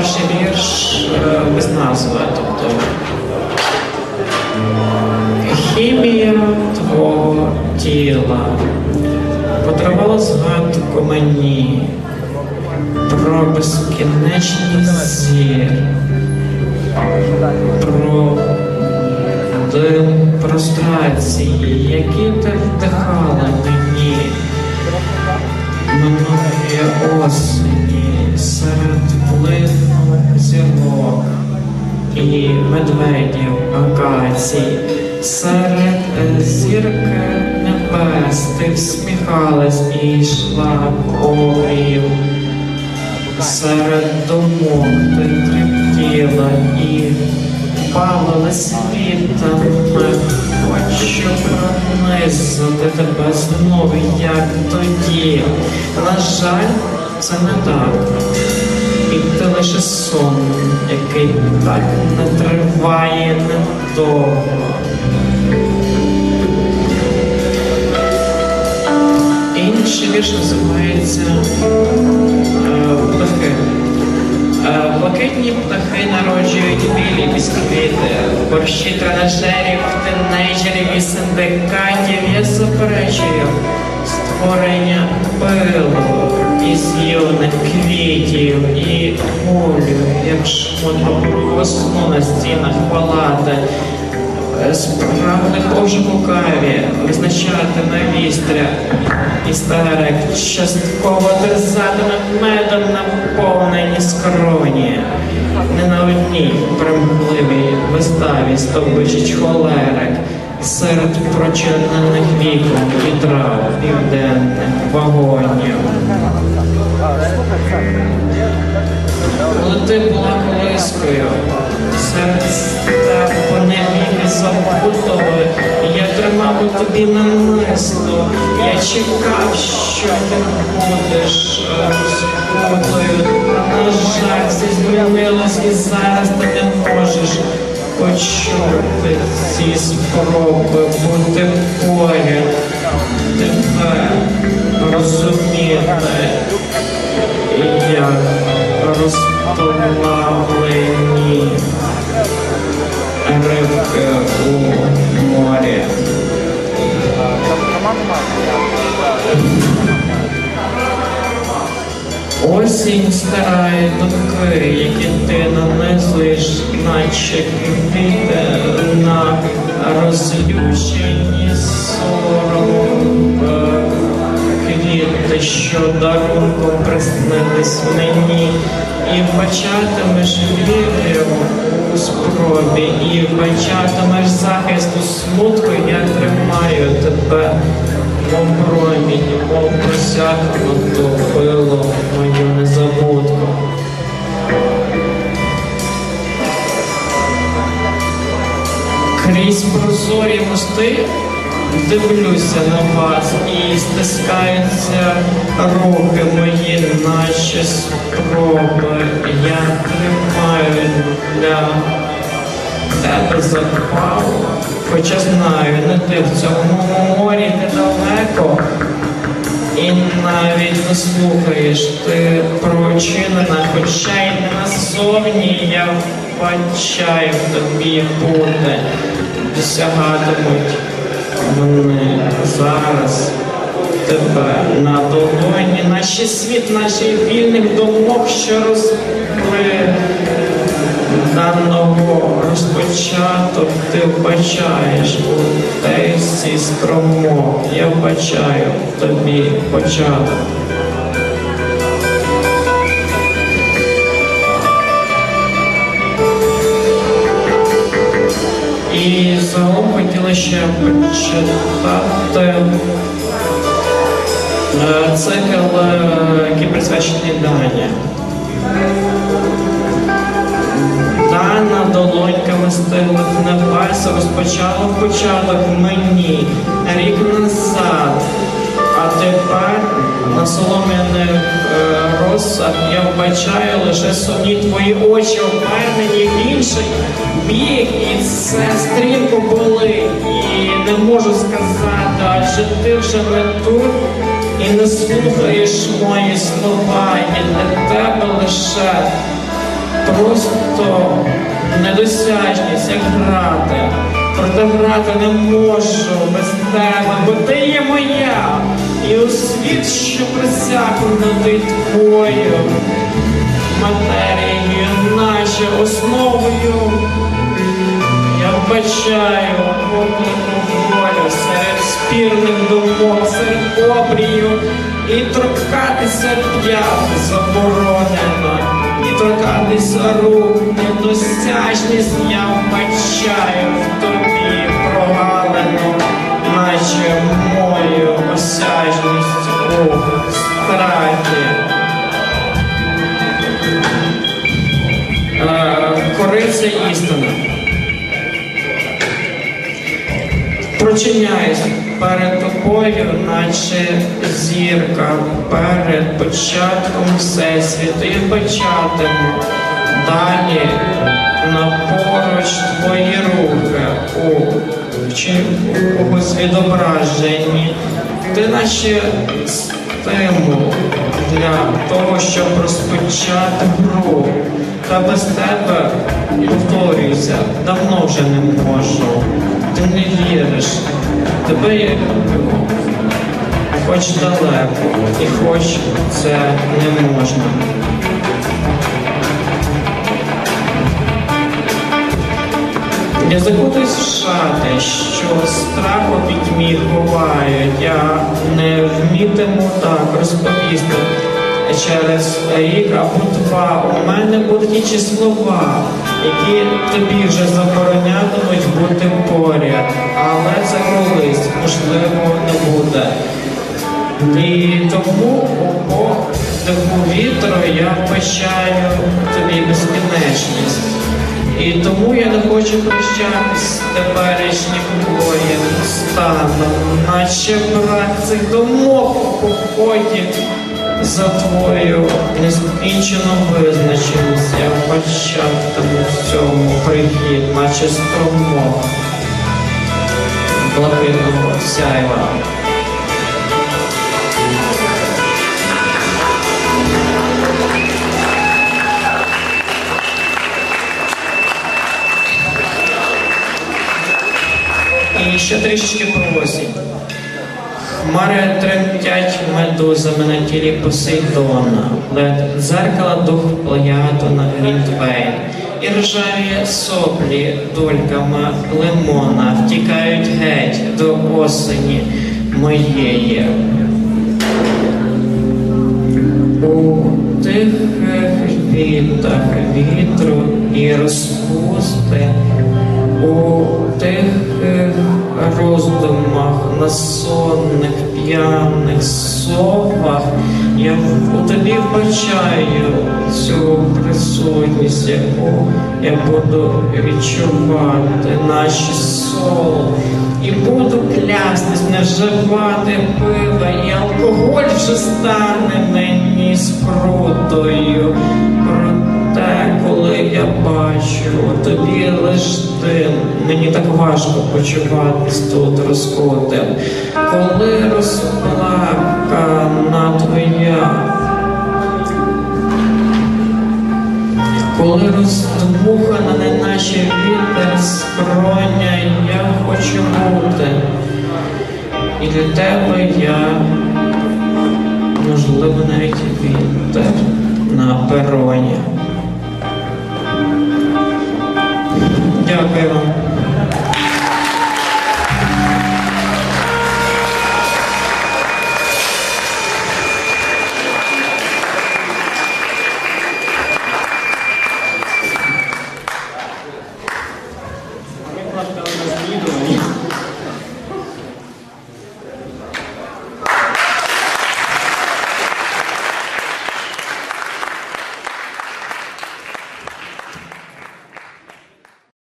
перший вірш е, без назви, тобто хімія твого тіла подарувала згадку мені про безкінечний зір, про прострації, які ти вдихала мені. Минулої осені серед зірок і медведів акацій, серед зірки небес ти всміхалась і йшла обрів. Серед думок ти тремтіла і палила світами, хочу пронизати тебе знову, як тоді. На жаль, це не так. І ти лише сон, який так не триває недовго. Інший вірш називається е, птахи. Е, Блакитні птахи народжують білі бісквіти, борщі тренажерів, тинейджерів і синдикатів. Я заперечую створення пилу із юних квітів і гулю, як шмот паперового сну на стінах палати. Справді пошуку каві визначатиме вістря істерик, частково терзатиме медом наповнені скроні. Не на одній примгливій виставі стовбичить холерик серед прочинених вікон і трав південних вагонів. Коли ти була колискою, серед степу невіки забутової, я тримав у тобі намисло, я чекав, що ти будеш розпутою. На жаль, все змінилось і зараз ти не можеш почути ці спроби бути поряд, тебе розуміти як розплавлені рибки у морі. Осінь стирає думки, які ти нанизуєш, наче квіти на розлючені сором е, що дарунком приснились мені, і вбачатимеш вірю у спробі, і вбачатимеш захист у смутку, я тримаю тебе мов промінь, мов просякнуту пилу мою незабудку. Крізь прозорі мости дивлюся на вас і стискаються руки мої, наче спроби. Я тримаю для тебе запал, хоча знаю, не ти в цьому морі ти далеко. І навіть не слухаєш, ти прочинена, хоча й назовні я вбачаю тобі бути, досягатимуть вони зараз тебе на долоні, наші світ, наші вільних думок, що розбили даного розпочаток ти вбачаєш у тесті скромок. Я вбачаю тобі початок. І загалом хотіла ще почитати е, цикл, е, який присвячений Дані. Дана долоньками стилих пальця розпочала початок мені рік назад, а тепер на солом'яних е, росах я вбачаю лише сумні твої очі, обернені в інший бік, і це стрімко болить. І не можу сказати, адже ти вже не тут і не слухаєш мої слова, і для тебе лише просто недосяжність, як грати. Проте грати не можу без тебе, бо ти є моя. І у світ, що присягнутий твою матерією, наче основою. Я вбачаю поклику волю серед спірних думок, серед обрію, і торкатися п'ят заборонено, і торкатися рук, недосяжність я вбачаю в тобі прогалину, наче Прочиняюсь перед тобою, наче зірка, перед початком Всесвіту і бачатиму далі на поруч твої руки у, чи, відображенні. Ти наче стимул для того, щоб розпочати гру. Та без тебе, повторююся, давно вже не можу. Ти не віриш. Тебе. Хоч далеко, і хоч це не можна. Я закутуюсь в шати, що страху пітьмі ховають. Я не вмітиму так розповісти. Через рік або два у мене будуть інші слова, які тобі вже заборонятимуть бути поряд. Але це колись, можливо, не буде. І тому у подиху вітру я вбачаю тобі безкінечність. І тому я не хочу прощатися з теперішнім твоїм станом, наче брат цих думок у за твою нескінчену визначеність. Я вбачатиму в цьому прихід, наче струмок блакитного сяйва. І ще трішечки про осінь. Хмари тремтять медузами на тілі Посейдона, лед дзеркала дух плеяду на І ржаві соплі дольками лимона. Втікають геть до осені моєї. У тихих вітах вітру і розпусти, у тихих роздумах на сонних п'яних совах я у тобі вбачаю цю присутність, яку я буду відчувати, наші сол. І буду клястись, не вживати пива, і алкоголь вже стане мені скрутою. Проте, коли я бачу тобі лиш дим, мені так важко почуватись тут розкутим. Коли розплакана твоя коли роздмухана не наче вітер скроня, я хочу бути. І для тебе я, можливо, навіть вітер на пероні. Daniel Peron.